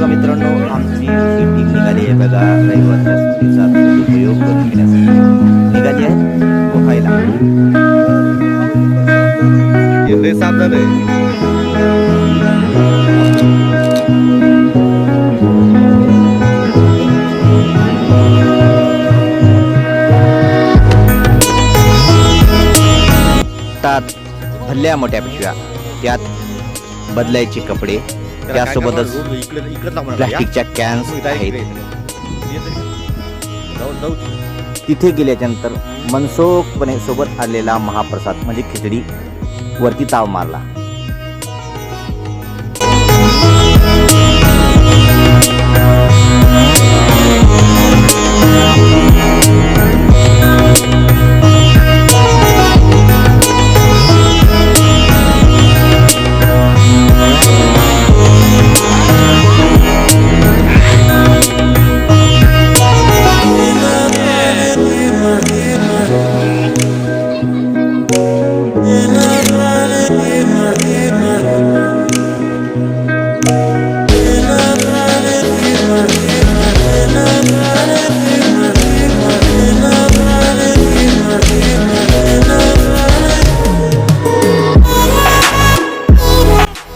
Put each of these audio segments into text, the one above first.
बघा मित्रांनो आमची ही टीम निघाली आहे बघा रविवारच्या सुट्टीचा उपयोग करून घेण्यासाठी. निघाली आहे पोहायला. लय साफ भरल्या मोठ्या पिशव्या त्यात बदलायचे कपडे त्यासोबतच प्लास्टिकच्या कॅन्स आहेत. तिथे गेल्याच्यानंतर मनसोखपणे सोबत आलेला महाप्रसाद म्हणजे खिचडी वरती ताव मारला.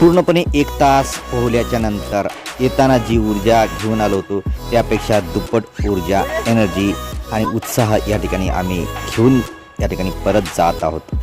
पूर्णपणे एक तास पोहल्याच्या नंतर येताना जी ऊर्जा घेऊन आलो होतो त्यापेक्षा दुप्पट ऊर्जा एनर्जी आणि उत्साह या ठिकाणी आम्ही घेऊन या ठिकाणी परत जात आहोत.